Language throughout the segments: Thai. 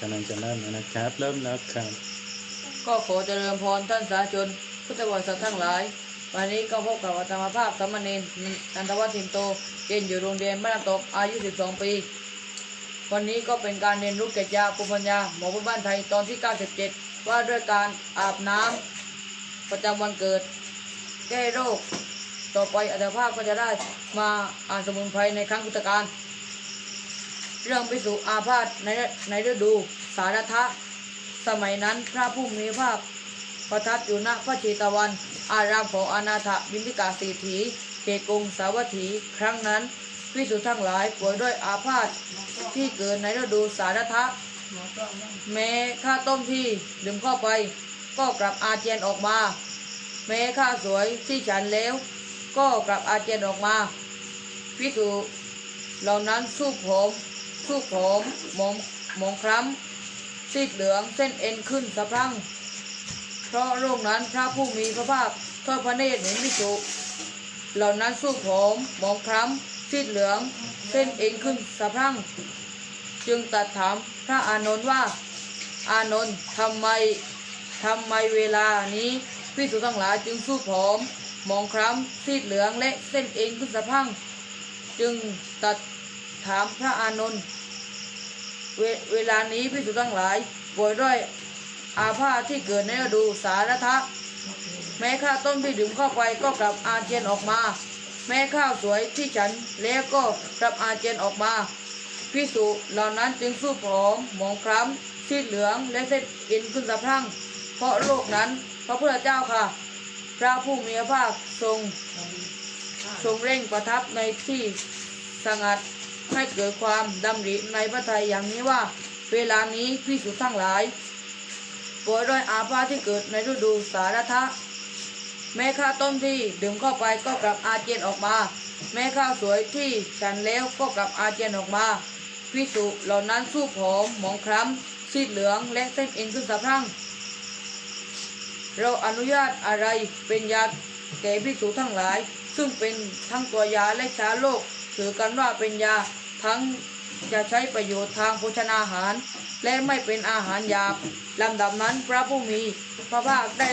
กำลังจะเริ่มแล้วนะครับ เริ่มแล้วครับ ก็ขอเจริญพรท่านสาธุชน พุทธบริษัททั้งหลาย วันนี้ก็พบกับอาตมาภาพสามเณรนันทวัฒน์ทิมโตเรียนอยู่โรงเรียนบ้านน้ำตกอายุ 12 ปี วันนี้ก็เป็นการเรียนรู้เกตยาภูมิปัญญาหมอพื้นบ้านไทยตอนที่ 97 ว่าด้วยการอาบน้ำประจำวันเกิด แก้โรค ต่อไปอาตมาภาพก็จะได้มาอ่านสมุนไพรในครั้งพุทธกาล เรื่องพิสุอาพาธในในฤดูสารทะ สมัยนั้นพระผู้มีพระภาคประทับอยู่ณพระเชตวัน อารามของอนาถบินทิกาเศรษฐีเขตกงสาวัตถี ครั้งนั้นพิสุทั้งหลายป่วยด้วยอาพาธที่เกิดในฤดูสารทะ แม้ข้าต้มที่ดื่มเข้าไป ก็กลับอาเจียนออกมา แม้ข้าสวยที่ฉันแล้ว ก็กลับอาเจียนออกมาพิสุเหล่านั้นสู้ผม สู้ผมมองมองคล้ำซีดเหลืองเส้นเอ็นขึ้นสะพรั่ง เพราะโรคนั้นพระผู้มีพระภาคทอดพระเนตรเห็นมิจุเหล่านั้นสู้ผอมมองคล้ำซีดเหลือง เส้นเอ็นขึ้นสะพรั่ง จึงตัดถามพระอานนท์ว่า อานนท์ทำไมทำไมเวลานี้พิสุทั้งหลายจึงสู้ผอมมองคล้ำซีดเหลืองและเส้นเอ็นขึ้นสะพั่ง จึงตัด ถามพระอานนท์เวเวลานี้พิสุทั้งหลายป่วยด้วยอาพาธที่เกิดในฤดูสารทะ แม้ข้าวต้มที่ดื่มเข้าไปก็กลับอาเจียนออกมา แม้ข้าวสวยที่ฉันแล้วก็กลับอาเจียนออกมาพิสุเหล่านั้นจึงสู้ผอมหมองคล้ำซีดเหลืองและเส้นเอ็นขึ้นสะพรั่ง เพราะโรคนั้นพระพุทธเจ้าค่ะ พระผู้มีพระภาคทรงทรงเร่งประทับในที่สงัด ให้เกิดความดำริในพระทัยอย่างนี้ว่า เวลานี้พิสุทั้งหลายป่วยด้วยอาพาธที่เกิดในฤดูสารทะแม้ข้าวต้มที่ดื่มเข้าไปก็กลับอาเจียนออกมา แม้ข้าวสวยที่ฉันแล้วก็กลับอาเจียนออกมาพิสุเหล่านั้นสู้ผอมหมองคล้ำซีดเหลืองและเส้นเอ็นขึ้นสะพรั่ง เราอนุญาตอะไรเป็นยาแก่ภิกษุทั้งหลาย ซึ่งเป็นทั้งตัวยาและชาโลกถือกันว่าเป็นยา ทั้งจะใช้ประโยชน์ทางโภชนาหาร และไม่เป็นอาหารหยาบลำดับนั้นพระผู้มี พระภาคได้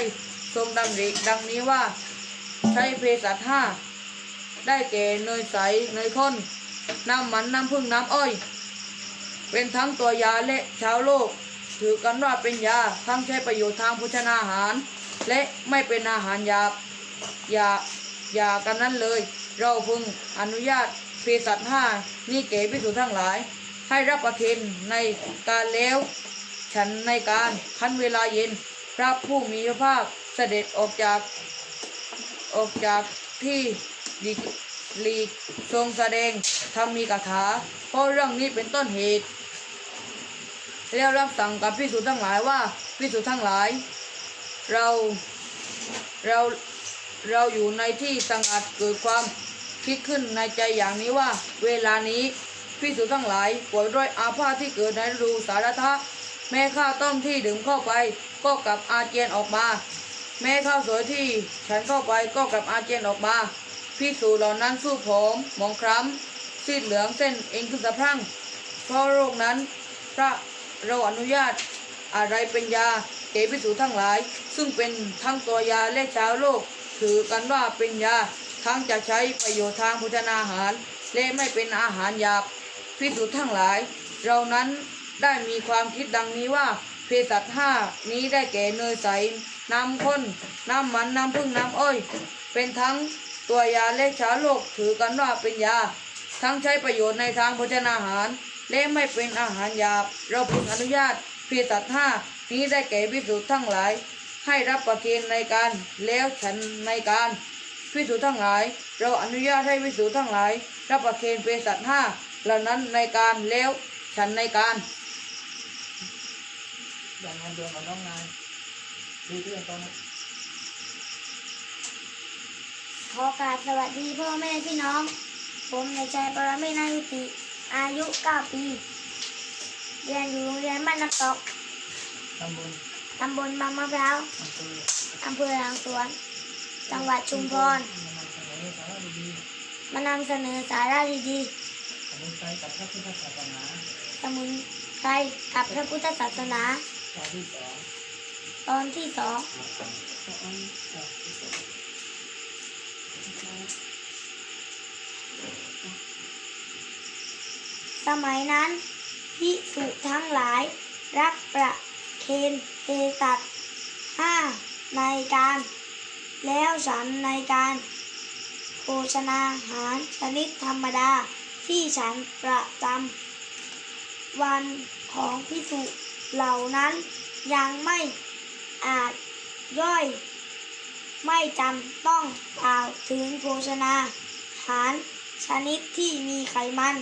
ทรงดำริดังนี้ว่าใช้เภสัชห้าได้แก่เนยใสเนยข้นน้ำมันน้ำผึ้งน้ำอ้อย เป็นทั้งตัวยาและชาวโลก ถือกันว่าเป็นยาทั้งใช้ประโยชน์ทางโภชนาอาหาร และไม่เป็นอาหารหยาบอย่าอย่ากันนั้นเลย เราพึงอนุญาต เภสัชห้านี่เก๋พิสุทั้งหลาย ให้รับประเคนในการแล้ว ฉันในการคันเวลาเย็น พระผู้มีพระภาคเสด็จออกจากออกจากที่หลีหลีกทรงแสดงทำมีคาถาเพราะเรื่องนี้เป็นต้นเหตุ แล้วรับสั่งกับพิสุทั้งหลายว่าพิสุทั้งหลาย เราเราเราอยู่ในที่สงัดเกิดความ คิดขึ้นในใจอย่างนี้ว่า เวลานี้พิสุทั้งหลายป่วยด้วยอาพาธที่เกิดในฤดูสารทะ แม้ข้าวต้มที่ดื่มเข้าไป ก็กลับอาเจียนออกมา แม้ข้าวสวยที่ ฉันเข้าไปก็กลับอาเจียนออกมาพิสูจเหล่านั้นสู้ผอมมองคล้ำซีดเหลืองเส้นเอ็นขึ้นสะพรั่งเพราะโรคนั้นพระเราอนุญาตอะไรเป็นยาเกพิสูจทั้งหลาย ซึ่งเป็นทั้งตัวยาและชาวโลก ถือกันว่าเป็นยา ทั้งจะใช้ประโยชน์ทางโภชนาอาหาร และไม่เป็นอาหารหยาบพิสูจทั้งหลาย เรานั้นได้มีความคิดดังนี้ว่าเภสัชห้านี้ได้แก่เนยใสน้ำข้น น้ำมันน้ำผึ้งน้ำอ้อย เป็นทั้งตัวยาและชาโลกถือกันว่าเป็นยา ทั้งใช้ประโยชน์ในทางโภชนาอาหาร และไม่เป็นอาหารหยาบ เราพึงอนุญาตเภสัชห้านี้ได้แก่พิสูจน์ทั้งหลาย ให้รับประเคนในการแล้วฉันในการ พิสูจน์ทั้งหลาย เราอนุญาตให้พิสูจน์ทั้งหลาย รับประเคนเภสัชห้าเหล่านั้นในการแล้วฉันในการอย่างงานเดือนของน้องนายดูที่ตอนนี้ขอกราบสวัสดีพ่อแม่พี่น้อง ผมนายชัยปรเมศนายุติ อายุ 9 ปี เรียนอยู่โรงเรียนบ้านน้ำตกตำบลตำบลบางมะพร้าวอำเภออำเภอหลังสวน จังหวัดชุมพรมานำเสนอสาระดีๆสมุนไพรกับพระพุทธศาสนาสมุนไใครกับพระพุทธศาสนา ตอนที่สองตอนที่สองสมัยนั้นพิสุทั้งหลาย รักประเคนเทสัตห้าในการ แล้วฉันในการโภชนาหารชนิดธรรมดาที่ฉันประจำวันของพิสุเหล่านั้นยังไม่อาจย่อย ไม่จำต้องกล่าวถึงโภชนาหารชนิดที่มีไขมัน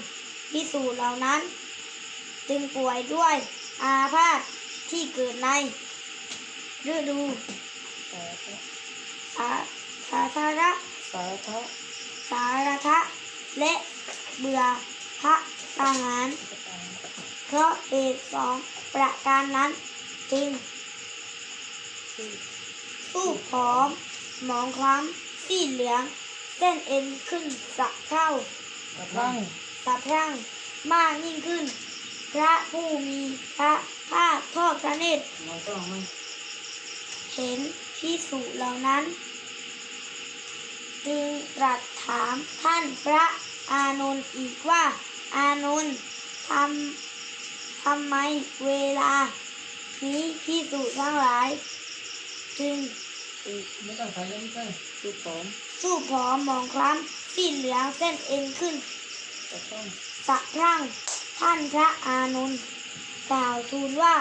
พิสูจน์เหล่านั้น จึงป่วยด้วยอาพาธที่เกิดในฤดู สาธุสาสาธาระสาธุสารทะและเบื่อพระทหารเพราะเหตุสองประการนั้นจึงสู้ผอมหมองคล้ำสีเหลือง เส้นเอ็นขึ้นสักเท่ากระทั่งสะพรั่งมากยิ่งขึ้น พระผู้มีพระภาคทอดพระเนตรเราต้องไม่เห็นพิสุเหล่านั้น จึงตรัสถามท่านพระอานนท์อีกว่า อานนท์ทำทำไมเวลา นี้พิสุทั้งหลาย จึงไม่ต้องใส่แล้วไม่ใช่สุดผอมสู้ผอมมองคล้ำสิ้นเหลืองเส้นเอ็นขึ้นกระต้องสะพรั่งท่านพระอานนท์กล่าวทูลว่า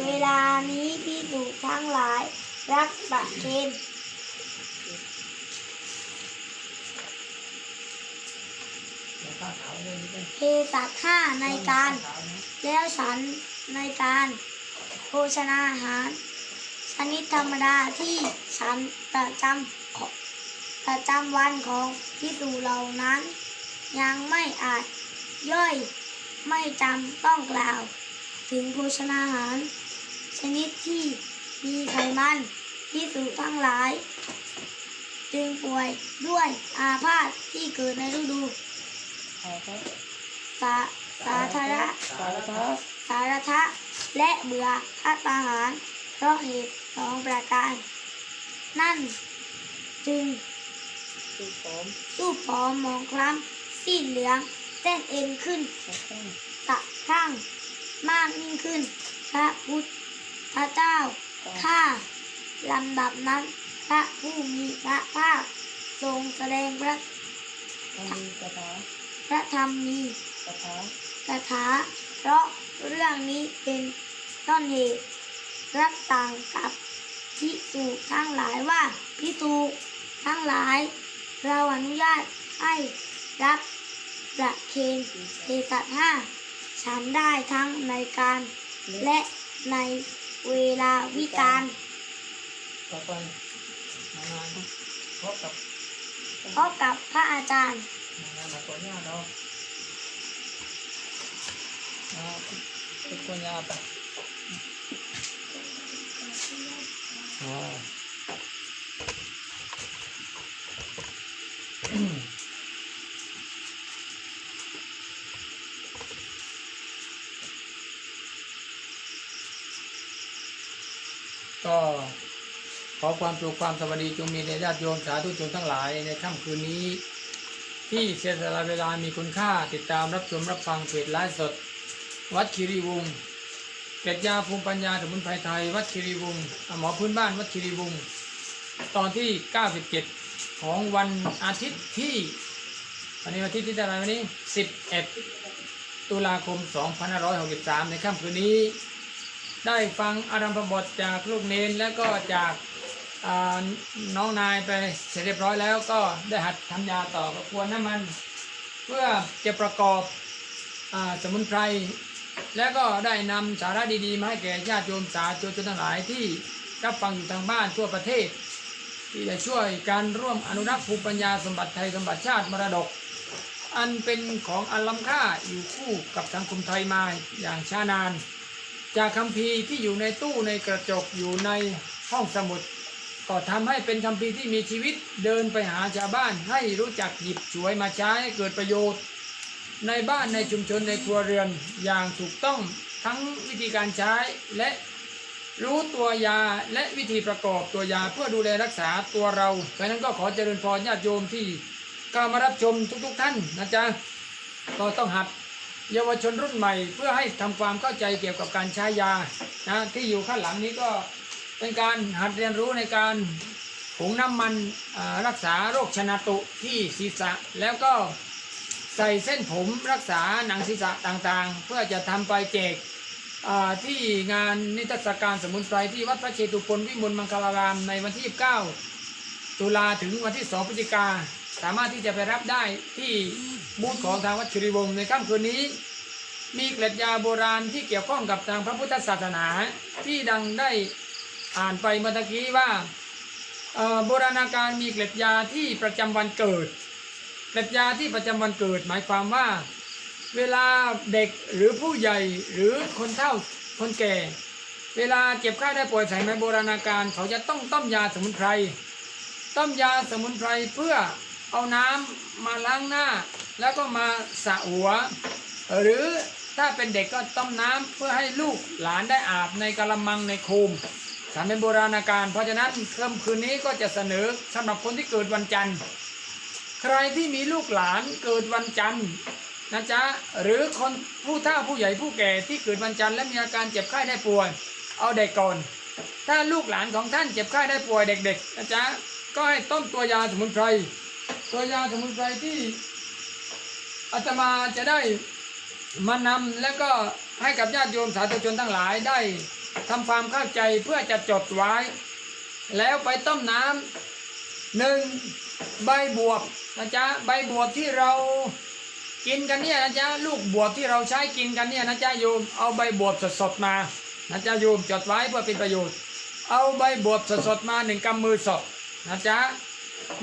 เวลานี้พิสุทั้งหลาย รักประเคน แล้วข้าขาว เลยไม่ใช่เทสัตห้าในการ แล้วฉันในการโภชนาอาหาร ชนิดธรรมดาที่ฉันประจำของประจำวันของพิสูเหล่านั้น ยังไม่อาจย่อยไม่จำต้องกล่าว ถึงโภชนาอาหาร ชนิดที่มีไขมันพิสูทั้งหลาย จึงป่วยด้วยอาพาธที่เกิดในฤดู สาธุสาสาธารณะสาธุสารทะและเบื่อพัตาหาร เพราะเหตุสองประการ นั่นจึงสุดผมสู้ผอมหมองคล้ำสิ้นเหลืองเส้นเอ็นขึ้นกระต้องสะพรั่งมากยิ่งขึ้น พระพุทธเจ้าข้าลำดับนั้น พระผู้มีพระภาคทรงแสดงพระ พระธรรมมีกระถาคาถาเพราะเรื่องนี้เป็นต้นเหตุรักต่างกับพิสูจทั้งหลายว่าพิสูจทั้งหลาย เราอนุญาตให้รับประเคนเทสัตห้าฉันได้ทั้งในการ และในเวลาวิการต่อไปมางานพบกับพบกับพระอาจารย์ มางานมาตัวญาติเราเอาเป็นตัวญาติไปอ๋อก็ขอความสุขความสวัสดีจงมีในญาติโยมสาธุชนทั้งหลายในค่ำคืนนี้ ที่เสียสละเวลามีคุณค่าติดตามรับชมรับฟังเพจไลฟ์สด วัดคีรีวงศ์เกตยาภูมิปัญญาสมุนไพรไทย วัดคีรีวงศ์หมอพื้นบ้านวัดคีรีวงศ์ตอนที่ 97 ของวันอาทิตย์ที่วันนี้วันอาทิตย์ที่เท่าไรวันนี้ 11 ตุลาคม 2563 ในค่ำคืนนี้ ได้ฟังอารัมพบทจากลูกเนนแล้วก็จาก น้องนายไปเสร็จเรียบร้อยแล้วก็ได้หัดทำยาต่อกับควรน้ำมัน เพื่อจะประกอบอสมุนไพรแล้วก็ได้นำสาระดีๆ มาให้แก่ญาติโยมสาธุชนทั้งหลายที่รับฟังอยู่ทางบ้านทั่วประเทศ ที่จะช่วยการร่วมอนุรักษ์ภูมิปัญญาสมบัติไทยสมบัติชาติมรดก อันเป็นของอันล้ำค่าอยู่คู่กับสังคมไทยมาอย่างช้านาน จากคัมภีที่อยู่ในตู้ในกระจกอยู่ในห้องสมุด ก็ทำให้เป็นคัมภีที่มีชีวิตเดินไปหาชาวบ้านให้รู้จักหยิบฉวยมาใช้ให้เกิดประโยชน์ ในบ้านในชุมชนในครัวเรือนอย่างถูกต้องทั้งวิธีการใช้และรู้ตัวยาและวิธีประกอบตัวยาเพื่อดูแลรักษาตัวเราเพราะนั้นก็ขอเจริญพรญาติโยมที่เข้ามารับชมทุกๆทท่านนะจ๊ะก็ต้องหัดเยาวชนรุ่นใหม่ เพื่อให้ทำความเข้าใจเกี่ยวกับการใช้ยานะที่อยู่ข้างหลังนี้ก็ เป็นการหัดเรียนรู้ในการผงน้ำมันรักษาโรคชนาตุที่ศีรษะ แล้วก็ใส่เส้นผมรักษาหนังศีรษะต่างๆ เพื่อจะทำไปแจกที่งานนิทรรศการสมุนไพรที่วัดพระเชตุพนวิมลมังคลารามในวันที่29ตุลาถึงวันที่ 2 พฤศจิกา สามารถที่จะไปรับได้ที่บูธของทางวัดคิริวงศ์ในค่ำคืนนี้ มีเกล็ดยาโบราณที่เกี่ยวข้องกับทางพระพุทธศาสนาที่ดังได้ อ่านไปเมื่อกี้ว่าโบราณการมีเกล็ดยาที่ประจำวันเกิด เกล็ดยาที่ประจำวันเกิด หมายความว่า เวลาเด็กหรือผู้ใหญ่หรือคนเฒ่าคนแก่ เวลาเจ็บไข้ได้ป่วยใส่ไหมโบราณการ เขาจะต้องต้มยาสมุนไพร ต้มยาสมุนไพรเพื่อเอาน้ำมาล้างหน้า แล้วก็มาสระหัว หรือถ้าเป็นเด็กก็ต้มน้ำเพื่อให้ลูกหลานได้อาบในกระมังในโคม สารเป็นโบราณการ เพราะฉะนั้นค่ำคืนนี้ก็จะเสนอสำหรับคนที่เกิดวันจันทร์ ใครที่มีลูกหลานเกิดวันจันทร์นะจ๊ะหรือคนผู้เฒ่าผู้ใหญ่ผู้แก่ที่เกิดวันจันทร์และมีอาการเจ็บไข้ได้ป่วย เอาเด็กก่อน ถ้าลูกหลานของท่านเจ็บไข้ได้ป่วยเด็กๆนะจ๊ะก็ให้ต้มตัวยาสมุนไพรตัวยาสมุนไพรที่อาตมาจะได้มานำและก็ให้กับญาติโยมสาธุชนทั้งหลายได้ ทำความเข้าใจเพื่อจะจดไว้ แล้วไปต้มน้ำหนึ่งใบบวบนะจ๊ะใบบวบที่เรากินกันเนี่ยนะจ๊ะลูกบวบที่เราใช้กินกันเนี่ยนะจ๊ะโยมเอาใบบวบสดๆมานะจ๊ะโยมจดไว้เพื่อเป็นประโยชน์ เอาใบบวบสดๆมาหนึ่งกำมือสดนะจ๊ะ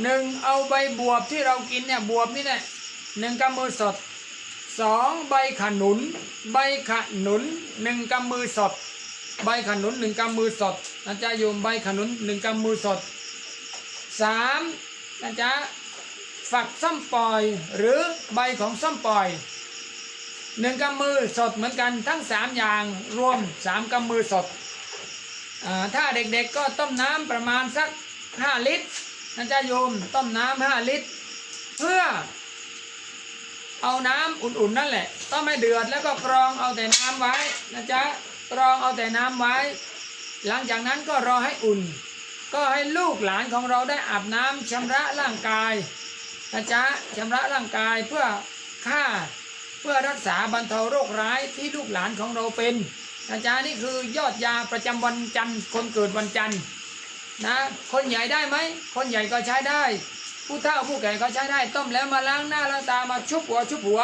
หนึ่งเอาใบบวบที่เรากินเนี่ยบวบนี่เนี่ยหนึ่งกำมือสดสองใบขนุน ใบขนุนหนึ่งกำมือสด ใบขนุนหนึ่งกำมือสดนะจ๊ะโยมใบขนุนหนึ่งกำมือสดสามนะจ๊ะฝักส้มปล่อยหรือใบของส้มปล่อยหนึ่งกำมือสดเหมือนกันทั้งสามอย่างรวมสามกำมือสดอ่าถ้าเด็กๆก็ต้มน้ำประมาณสัก5ลิตรนะจ๊ะโยมต้มน้ำ5ลิตร เพื่อเอาน้ำอุ่นๆนั่นแหละ ต้องไม่เดือดแล้วก็กรองเอาแต่น้ำไว้นะจ๊ะ กรองเอาแต่น้ำไว้ หลังจากนั้นก็รอให้อุ่น ก็ให้ลูกหลานของเราได้อาบน้ำชำระร่างกายนะจ๊ะชำระร่างกายเพื่อฆ่าเพื่อรักษาบรรเทาโรคร้ายที่ลูกหลานของเราเป็นนะจ๊ะนี่คือยอดยาประจำวันจันทร์คนเกิดวันจันทร์นะคนใหญ่ได้ไหมคนใหญ่ก็ใช้ได้ ผู้เฒ่าผู้แก่ก็ใช้ได้ต้มแล้วมาล้างหน้าล้างตามาชุบหัวชุบหัว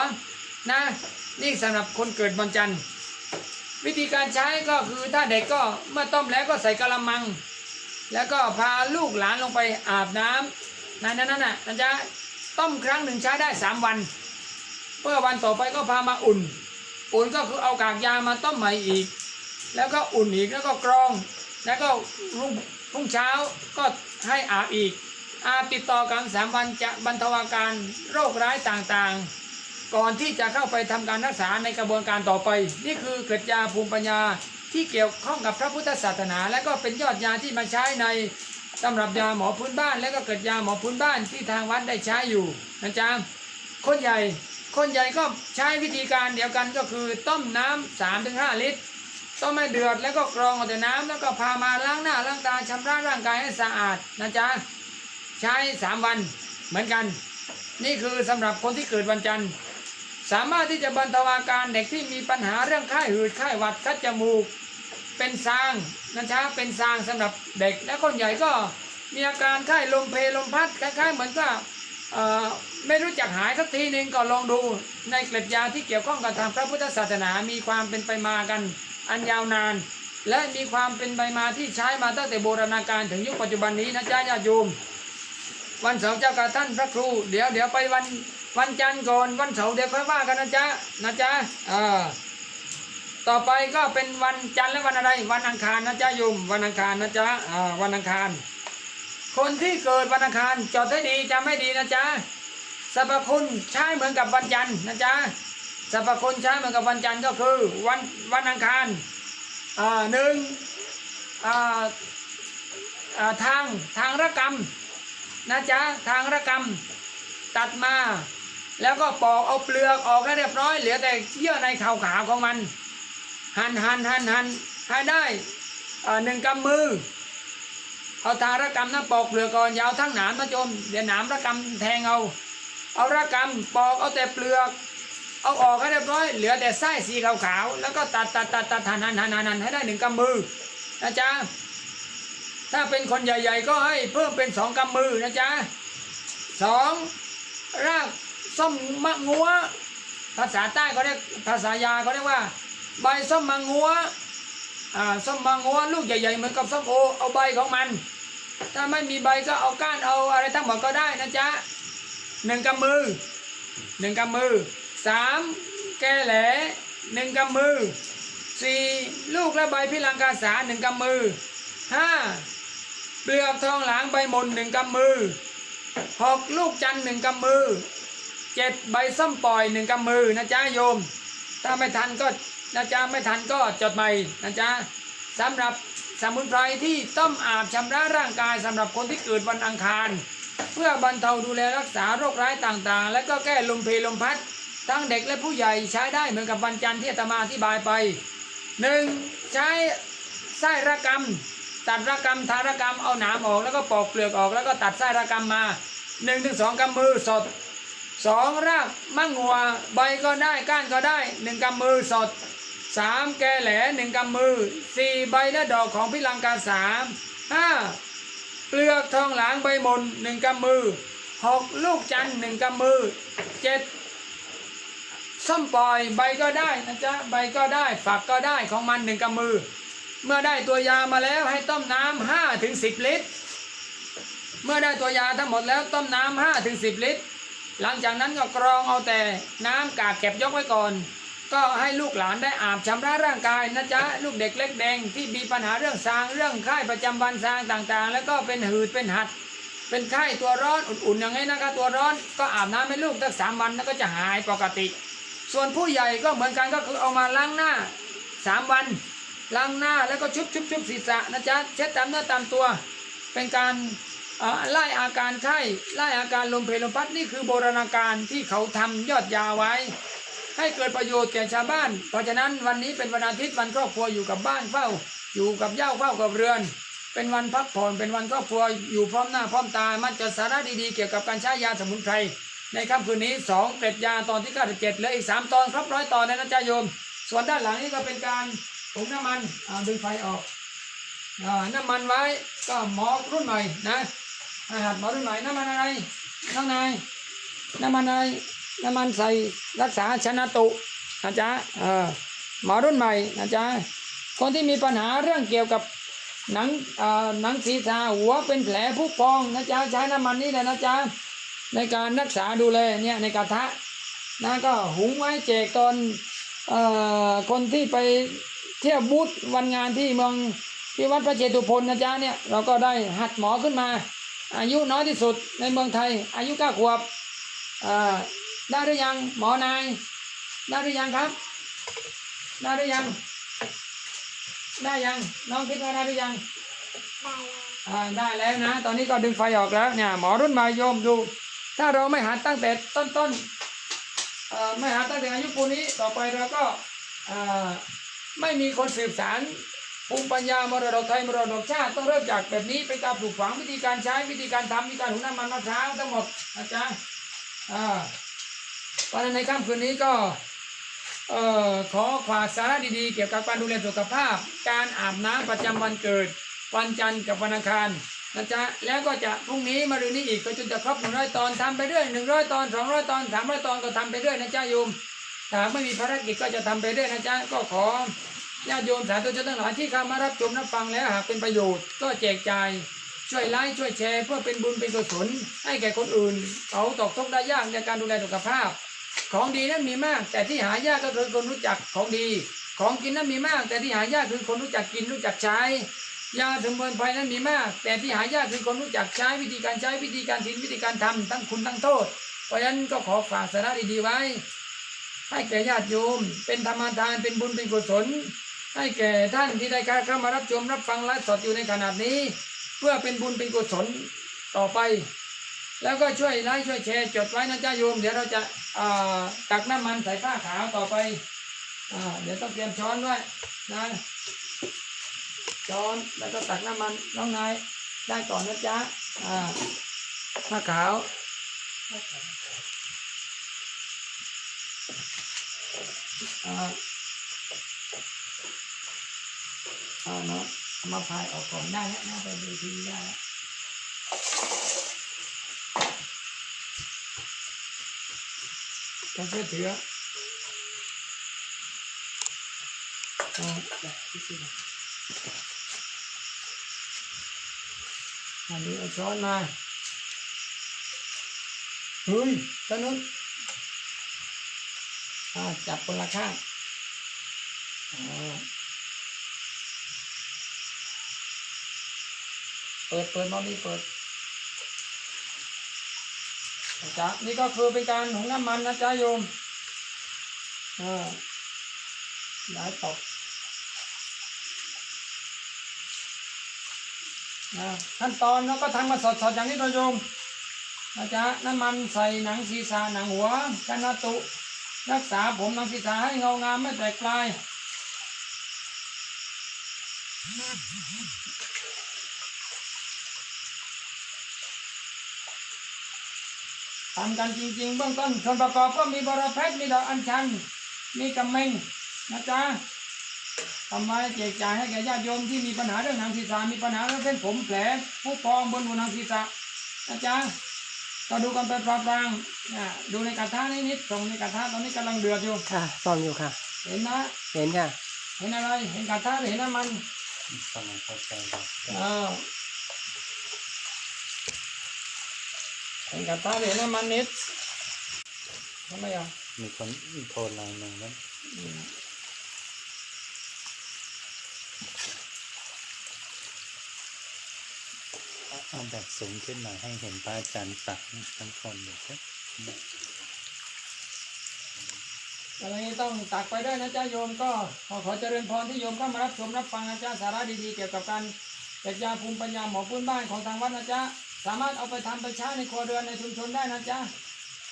นะนี่สำหรับคนเกิดวันจันทร์ วิธีการใช้ก็คือถ้าเด็กก็เมื่อต้มแล้วก็ใส่กระมัง แล้วก็พาลูกหลานลงไปอาบน้ำนั่นนั่นนั่นน่ะนะจ๊ะต้มครั้งหนึ่งใช้ได้สามวันเพื่อวันต่อไปก็พามาอุ่น อุ่นก็คือเอากากยามาต้มใหม่อีก แล้วก็อุ่นอีกแล้วก็กรอง แล้วก็รุ่งรุ่งเช้าก็ให้อาบอีก อาบติดต่อกันสามวันจะบรรเทาอาการโรคร้ายต่างๆ ก่อนที่จะเข้าไปทำการรักษาในกระบวนการต่อไป นี่คือเกล็ดยาภูมิปัญญาที่เกี่ยวข้องกับพระพุทธศาสนา และก็เป็นยอดยาที่มาใช้ในตำรับยาหมอพื้นบ้าน และก็เกล็ดยาหมอพื้นบ้านที่ทางวัดได้ใช้อยู่นะจ๊ะคนใหญ่คนใหญ่ก็ใช้วิธีการเดียวกันก็คือต้มน้ำสามถึงห้าลิตร ต้มให้เดือดแล้วก็กรองเอาแต่น้ำแล้วก็พามาล้างหน้าล้างตาชำระร่างกายให้สะอาดนะจ๊ะใช้สามวันเหมือนกัน นี่คือสำหรับคนที่เกิดวันจันทร์ สามารถที่จะบรรเทาอาการเด็กที่มีปัญหาเรื่องไข้หืดไข้หวัดคัดจมูก เป็นซางนะจ๊ะเป็นซางสำหรับเด็ก และคนใหญ่ก็มีอาการไข้ลมเพลลมพัดคล้ายๆเหมือนกับไม่รู้จักหายสักทีหนึ่งก็ลองดูในเกล็ดยาที่เกี่ยวข้องกับทางพระพุทธศาสนา มีความเป็นไปมากันอันยาวนาน และมีความเป็นไปมาที่ใช้มาตั้งแต่โบราณกาลถึงยุคปัจจุบันนี้นะจ๊ะญาติโยมวันเสาร์เจ้ากับท่านพระครู เดี๋ยวเดี๋ยวไปวัน วันจันทร์ก่อนวันเสาร์เดี๋ยวค่อยว่ากันนะจ๊ะนะจ๊ะอ่าต่อไปก็เป็นวันจันทร์และวันอะไร วันอังคารนะจ๊ะโยมวันอังคารนะจ๊ะอ่าวันอังคาร คนที่เกิดวันอังคารจดให้ดีจำให้ดีนะจ๊ะสรรพคุณใช้เหมือนกับวันจันทร์นะจ๊ะสรรพคุณใช้เหมือนกับวันจันทร์ก็คือวันวันอังคารอ่าหนึ่งอ่าอ่าทางทางระกรรมนะจ๊ะทางระกรรมตัดมา แล้วก็ปอกเอาเปลือกออกแล้วเรียบร้อย เหลือแต่เยื่อในขาวๆของมัน หันหันหันหันให้ได้หนึ่งกำมือ เอาทางระกรรมนะปอกเปลือกก่อนยาวทั้งหนามนะโจมเดี๋ยวหนามระกรรมแทงเอา เอาระกรรมปอกเอาแต่เปลือกเอาออกให้เรียบร้อยเหลือแต่ไส้สีขาวๆแล้วก็ตัดตัดตัดตัดหันหันหันหันหันให้ได้หนึ่งกำมือนะจ๊ะถ้าเป็นคนใหญ่ ๆ ก็ให้เพิ่มเป็นสองกำมือนะจ๊ะสองราก ส้มมะงัว ภาษาใต้เขาเรียกภาษายาเขาเรียกว่า ใบส้มมะงัวอ่าส้มมะงัวลูกใหญ่ๆเหมือนกับส้มโอเอาใบของมัน ถ้าไม่มีใบก็เอาก้านเอาอะไรทั้งหมดก็ได้นะจ๊ะหนึ่งกำมือหนึ่งกำมือสามแกแหลหนึ่งกำมือสี่ลูกและใบพิลังกาสาหนึ่งกำมือห้าเปลือกทองหลางใบมนหนึ่งกำมือหกลูกจันทร์หนึ่งกำมือ เจ็ดใบส้มปล่อยหนึ่งกำมือนะจ๊ะโยม ถ้าไม่ทันก็นะจ๊ะไม่ทันก็จดใหม่นะจ๊ะสำหรับสมุนไพรที่ต้มอาบชำระร่างกายสำหรับคนที่เกิดวันอังคาร เพื่อบรรเทาดูแลรักษาโรคร้ายต่างๆ และก็แก้ลมเพลลมพัด ทั้งเด็กและผู้ใหญ่ใช้ได้เหมือนกับวันจันทร์ที่ตมาอธิบายไปหนึ่งใช้ไส้ระกำตัดระกำทาระกำเอาหนามออกแล้วก็ปอกเปลือกออกแล้วก็ตัดไส้ระกำมาหนึ่งถึงสองกำมือสด สองรากมะงัวใบก็ได้ก้านก็ได้หนึ่งกำมือสดสามแกแหลหนึ่งกำมือสี่ใบและดอกของพิลังกาสามห้าเปลือกทองหลางใบมนหนึ่งกำมือหกลูกจันหนึ่งกำมือเจ็ดส้มปล่อยใบก็ได้นะจ๊ะใบก็ได้ฝักก็ได้ของมันหนึ่งกำมือ เมื่อได้ตัวยามาแล้วให้ต้มน้ำห้าถึงสิบลิตร เมื่อได้ตัวยาทั้งหมดแล้วต้มน้ำห้าถึงสิบลิตร หลังจากนั้นก็กรองเอาแต่น้ำกากเก็บยกไว้ก่อน ก็ให้ลูกหลานได้อาบชำระร่างกายนะจ๊ะลูกเด็กเล็กแดงที่มีปัญหาเรื่องซางเรื่องไข้ประจำวันซางต่างๆ แล้วก็เป็นหืดเป็นหัด เป็นไข้ตัวร้อนอุ่นๆอย่างนี้นะคะตัวร้อนก็อาบน้ำให้ลูกตั้งสามวันแล้วก็จะหายปกติ ส่วนผู้ใหญ่ก็เหมือนกันก็คือเอามาล้างหน้าสามวันล้างหน้าแล้วก็ชุบชุบชุบศีรษะนะจ๊ะเช็ดตามเนื้อตามตัว เป็นการ ไล่อาการไข้ไล่อาการลมเพลลมพัดนี่คือโบราณการที่เขาทำยอดยาไว้ ให้เกิดประโยชน์แก่ชาวบ้าน เพราะฉะนั้นวันนี้เป็นวันอาทิตย์วันครอบครัวอยู่กับบ้านเฝ้า อยู่กับเย่าเฝ้ากับเรือน เป็นวันพักผ่อนเป็นวันครอบครัวอยู่พร้อมหน้าพร้อมตามันจะสาระดีๆเกี่ยวกับการใช้ยาสมุนไพรในค่ำคืนนี้สองเกร็ดยาตอนที่97เหลืออีก 3 ตอนครบร้อยตอนเลยนะจ๊ะโยม ส่วนด้านหลังนี่ก็เป็นการผงน้ำมันอ่าดึงไฟออกอน้ำมันไว้ก็หมอรุ่นใหม่นะ หัดหมอรุ่นใหม่น้ำมันอะไรน้องนายน้ำมันอะไรน้ำมันใส่รักษาชนะตุนะจ๊ะเออหมอรุ่นใหม่นะจ๊ะคนที่มีปัญหาเรื่องเกี่ยวกับหนังอ่าหนังศีรษะหัวเป็นแผลผุพองนะจ๊ะใช้น้ำมันนี่แหละนะจ๊ะในการรักษาดูแลเนี่ยในกระทะนะก็หุงไว้แจกตอนเอ่อคนที่ไปเที่ยวบูธวันงานที่เมืองที่วัดพระเจตุพนนะจ๊ะเนี่ยเราก็ได้หัดหมอขึ้นมา อายุน้อยที่สุดในเมืองไทย อายุเก้าขวบได้หรือยังหมอนาย ได้หรือยังครับ ได้หรือยัง ได้ยังน้องคิดว่าได้หรือยังได้แล้วอ่าได้แล้วนะ ตอนนี้ก็ดึงไฟออกแล้วเนี่ยหมอรุ่นใหม่โยมดู ถ้าเราไม่หัดตั้งแต่ต้นต้นๆไม่หัดตั้งแต่อายุปูนี้ต่อไปเราก็ไม่มีคนสืบสาร ภูมิปัญญามรดกไทยมรดกชาติต้องเริ่มจากแบบนี้เป็นการปลูกฝังวิธีการใช้วิธีการทำวิธีการหุงน้ำมันมะพร้าวทั้งหมดนะจ๊ะอ่าเพราะฉะนั้นในค่ำคืนนี้ก็เอ่อขอฝากสาระดีๆ เกี่ยวกับการดูแลสุขภาพ การอาบน้ำประจำวันเกิด วันจันทร์กับวันอังคารนะจ๊ะแล้วก็จะพรุ่งนี้มารืนนี้อีกก็จนจะครบหนึ่งร้อยตอนทำไปเรื่อยหนึ่งร้อยตอนสองร้อยตอนสามร้อยตอนก็ทำไปเรื่อยนะจ๊ะโยมถ้าไม่มีภารกิจก็จะทำไปเรื่อยนะจ๊ะก็ขอ ญาติโยมสาธุชนทั้งหลายที่เข้ามารับชมรับฟังแล้วหากเป็นประโยชน์ก็แจกจ่ายช่วยไลค์ช่วยแชร์เพื่อเป็นบุญเป็นกุศลให้แก่คนอื่น เขาตกทุกข์ได้ยากในการดูแลสุขภาพ ของดีนั้นมีมาก แต่ที่หายากก็คือคนรู้จักของดี ของกินนั้นมีมาก แต่ที่หายากคือคนรู้จักกินรู้จักใช้ยาสมุนไพรนั้นมีมาก แต่ที่หายากคือคนรู้จักใช้วิธีการใช้วิธีการทินวิธีการทำทั้งคุณทั้งโทษ เพราะฉะนั้นก็ขอฝากสาระดีๆไว้ ให้แก่ญาติโยมเป็นธรรมทานเป็นบุญเป็นกุศล ให้แก่ท่านที่ได้เข้ามารับชมรับฟังไลฟ์สดอยู่ในขนาดนี้ เพื่อเป็นบุญเป็นกุศลต่อไป แล้วก็ช่วยไลค์ช่วยแชร์จดไว้นะจ้าโยม เดี๋ยวเราจะตักน้ำมันใส่ผ้าขาวต่อไปอเดี๋ยวต้องเตรียมช้อนด้วยนะช้อนแล้วก็ตักน้ำมันน้องนายได้ก่อนนะจ๊ะอ่าผ้าขาวอ่า อ่าเนาะเอามาพายออกก่อนได้แล้วน่าไปดูทีวีได้แล้วต้องเชื่อถือเอาแบบที่สุดอันนี้เอาช้อนมาเฮ้ยตอนนู้นจับคนละข้างอ่า ปิดเปิดมอนี่เปิดนะจ๊ะนี่ก็คือเป็นการหุงน้ำมันนะจ๊ะโยมอ่าย้ายตกนะขั้นตอนเราก็ทำมาสดๆอย่างนี้ตัวโยมนะจ๊ะน้ำมันใส่หนังศีรษะหนังหัวกันนาตุ รักษาผมหนังศีรษะให้เงางามไม่แตกปลาย ทำกันจริงๆ เบื้องต้นส่วนประกอบก็มีบรเพชรมีดอกอัญชัน มีกำเมงนะจ๊ะทำไว้แจกจ่ายให้แก่ญาติโยมที่มีปัญหาเรื่องหนังศีรษะมีปัญหาเรื่องเส้นผมแผลผู้พองบนหัวหนังศีรษะนะจ๊ะก็ดูกันไปปลางๆนะดูในกระทะนิดๆส่งในกระทะตอนนี้กำลังเดือดอยู่ค่ะซ่อมอยู่ค่ะ เห็นนะเห็นค่ะ เห็นอะไร เห็นกระทะหรือเห็นน้ำมันกำลังเข้าใจครับอ้าวเห็นกระทะหรือเห็นน้ำมันนิดทำไมอะมีคนโทรไลน์มาแล้วเอาแบบสูงขึ้นหน่อยให้เห็นพระอาจารย์ตักทั้งคนเลยครับ อะไรนี้ต้องตักไปด้วยนะจ๊ะโยมก็ขอขอเจริญพรที่โยมเข้ามารับชมรับฟังนะจ๊ะสาระดีๆเกี่ยวกับการแจกยาภูมิปัญญาหมอพื้นบ้านของทางวัดนะจ๊ะ สามารถเอาไปทำไปใช้ในครัวเรือนในชุมชนได้นะจ๊ะ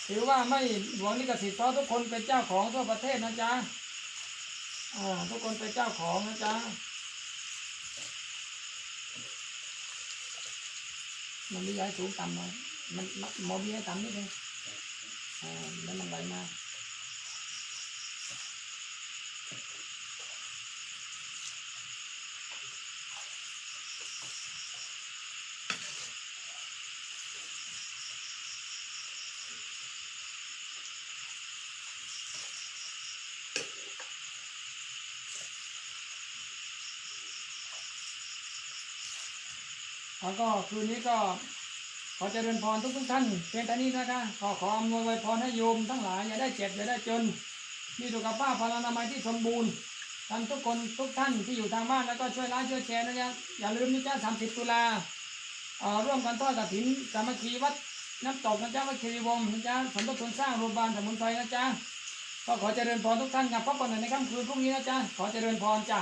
ถือว่าไม่หวงลิขสิทธิ์เพราะทุกคนเป็นเจ้าของทั่วประเทศนะจ๊ะอ่าทุกคนเป็นเจ้าของนะจ๊ะมันมีย้ายสูงต่ำหน่อยมันมันหมอมีให้ต่ำนิดนึงอ่าแล้วมันไหลมา แล้วก็คืนนี้ก็ขอเจริญพรทุกทุกท่านเพียงแต่นี้นะคะขอขออำนวยไวยพรให้โยมทั้งหลายอย่าได้เจ็บอย่าได้จน มีสุขภาพพลานามัยที่สมบูรณ์ท่านทุกคนทุกท่านที่อยู่ทางบ้านแล้วก็ช่วยไลค์ช่วยแชร์นะจ๊ะอย่าลืมนะจ๊ะสามสิบตุลาเอ่อร่วมกันทอดกฐินสามัคคีวัดน้ำตกนะจ๊ะวัดคีรีวงศ์นะจ๊ะสมทบทุนสร้างโรงพยาบาลสมุนไพรนะจ๊ะก็ขอเจริญพรทุกท่านกับพบกันในค่ำคืนพรุ่งนี้นะจ๊ะขอเจริญพรจ้ะ